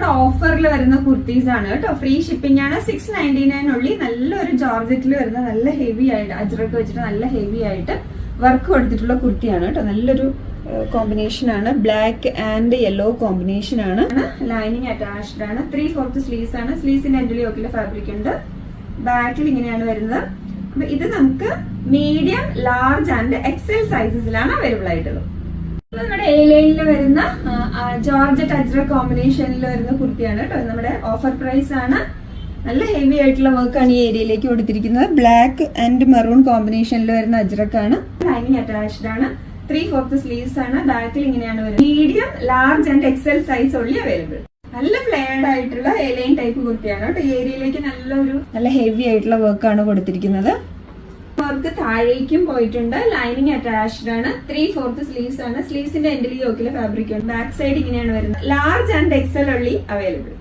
നമ്മുടെ ഓഫറിൽ വരുന്ന കുർത്തീസ് ആണ്. കേട്ടോ ഫ്രീ ഷിപ്പിംഗ് ആണ്. സിക്സ് നയന്റി നയൻ ഉള്ളി നല്ലൊരു ജോർജറ്റിൽ വരുന്ന നല്ല ഹെവി ആയിട്ട് അജ്രക്ക് വെച്ചിട്ട് നല്ല ഹെവി ആയിട്ട് വർക്ക് കൊടുത്തിട്ടുള്ള കുർത്തിയാണ് കേട്ടോ. നല്ലൊരു കോമ്പിനേഷൻ ആണ്. ബ്ലാക്ക് ആൻഡ് യെല്ലോ കോമ്പിനേഷൻ ആണ്. ലൈനിങ് അറ്റാച്ച്ഡ് ആണ്. ത്രീ ഫോർത്ത് സ്ലീവ്സ് ആണ് സ്ലീവ്സിന്റെ എൻഡിൽ യോക്കിലെ ഫാബ്രിക് ഉണ്ട്. ബാക്കിൽ ഇങ്ങനെയാണ് വരുന്നത്. അപ്പൊ ഇത് നമുക്ക് മീഡിയം ലാർജ് ആൻഡ് എക്സൽ സൈസസിലാണ് അവൈലബിൾ ആയിട്ടുള്ളത്. നമ്മുടെ എ ലൈനിൽ വരുന്ന ജോർജറ്റ് അജ്ര കോമ്പിനേഷനിൽ വരുന്ന കുർത്തിയാണ് കേട്ടോ. നമ്മുടെ ഓഫർ പ്രൈസ് ആണ്. നല്ല ഹെവി ആയിട്ടുള്ള വർക്കാണ് ഈ ഏരിയയിലേക്ക് കൊടുത്തിരിക്കുന്നത്. ബ്ലാക്ക് ആൻഡ് മെറൂൺ കോമ്പിനേഷനിൽ വരുന്ന അജ്രക്കാണ്. ലൈനിങ് അറ്റാച്ച്ഡ് ആണ്. ത്രീ ഫോർത്ത് സ്ലീവ്സ് ആണ്. ബാക്കിൽ ഇങ്ങനെയാണ് വരുന്നത്. Medium large and XL size ഉള്ളി അവൈലബിൾ നല്ല ഫ്ലെയർഡ് ആയിട്ടുള്ള എലൈൻ ടൈപ്പ് കുർത്തിയാണ് കേട്ടോ. ഈ ഏരിയയിലേക്ക് നല്ലൊരു നല്ല ഹെവി ആയിട്ടുള്ള വർക്കാണ് കൊടുത്തിരിക്കുന്നത്. വർക്ക് താഴേക്കും പോയിട്ടുണ്ട്. ലൈനിങ് അറ്റാച്ച്ഡ് ആണ്. ത്രീ ഫോർത്ത് സ്ലീവ്സ് ആണ്. സ്ലീവ്സിന്റെ എൻഡിൽ യോക്കിലെ ഫാബ്രിക് ആണ്. ബാക്ക് സൈഡ് ഇങ്ങനെയാണ് വരുന്നത്. ലാർജ് ആൻഡ് എക്സൽ ഉള്ളി അവൈലബിൾ